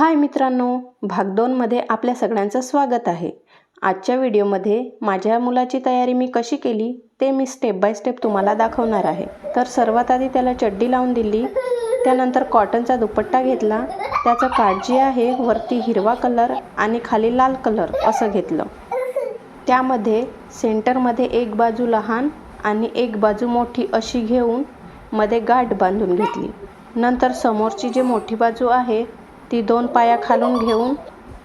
हाय मित्रांनो भाग दोनमध्ये आपल्या सगळ्यांचं स्वागत आहे. आजच्या व्हिडिओमध्ये माझ्या मुलाची तयारी मी कशी केली ते मी स्टेप बाय स्टेप तुम्हाला दाखवणार आहे. तर सर्वात आधी त्याला चड्डी लावून दिली त्यानंतर कॉटनचा दुपट्टा घेतला त्याचं काळजी आहे वरती हिरवा कलर आणि खाली लाल कलर असं घेतलं. त्यामध्ये सेंटरमध्ये एक बाजू लहान आणि एक बाजू मोठी अशी घेऊन मध्ये गाठ बांधून घेतली. नंतर समोरची जी मोठी बाजू आहे ती दोन पाया खालून घेऊन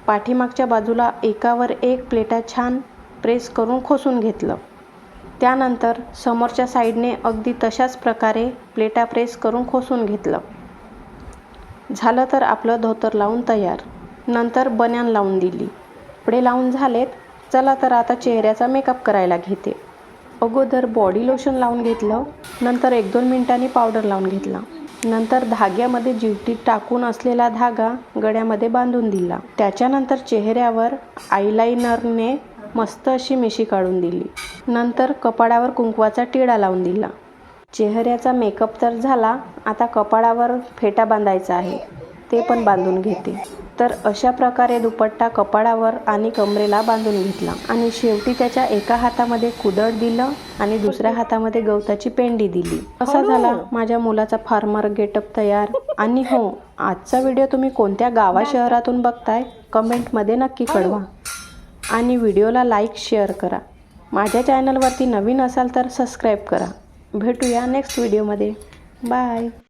पाठीमागच्या बाजूला एकावर एक प्लेटा छान प्रेस करून खोसून घेतलं. त्यानंतर समोरच्या साईडने अगदी तशाच प्रकारे प्लेटा प्रेस करून खोसून घेतलं. झालं तर आपलं धोतर लावून तयार. नंतर बन्यान लावून दिली. कपडे लावून झालेत चला तर आता चेहऱ्याचा मेकअप करायला घेते. अगोदर बॉडी लोशन लावून घेतलं नंतर एक दोन मिनिटांनी पावडर लावून घेतला. नंतर धाग्यामध्ये जिवटीत टाकून असलेला धागा गळ्यामध्ये बांधून दिला. त्याच्यानंतर चेहऱ्यावर आयलाइनरने मस्त अशी मिशी काढून दिली. नंतर कपाळावर कुंकवाचा टिळा लावून दिला. चेहऱ्याचा मेकअप तर झाला आता कपाळावर फेटा बांधायचा आहे. ते पण बांधून घेते. तर अशा प्रकारे दुपट्टा कपाळावर आणि कमरेला बांधून घेतला आणि शेवटी त्याच्या एका हातामध्ये कुदळ दिलं आणि दुसऱ्या हातामध्ये गवताची पेंडी दिली. असा झाला माझ्या मुलाचा फार्मर गेटअप तयार. आणि हो आजचा व्हिडिओ तुम्ही कोणत्या गावा शहरातून बघताय? कमेंटमध्ये नक्की कळवा. आणि व्हिडिओला लाईक शेअर करा. माझ्या चॅनलवरती नवीन असाल तर सबस्क्राईब करा. भेटूया नेक्स्ट व्हिडिओमध्ये. बाय!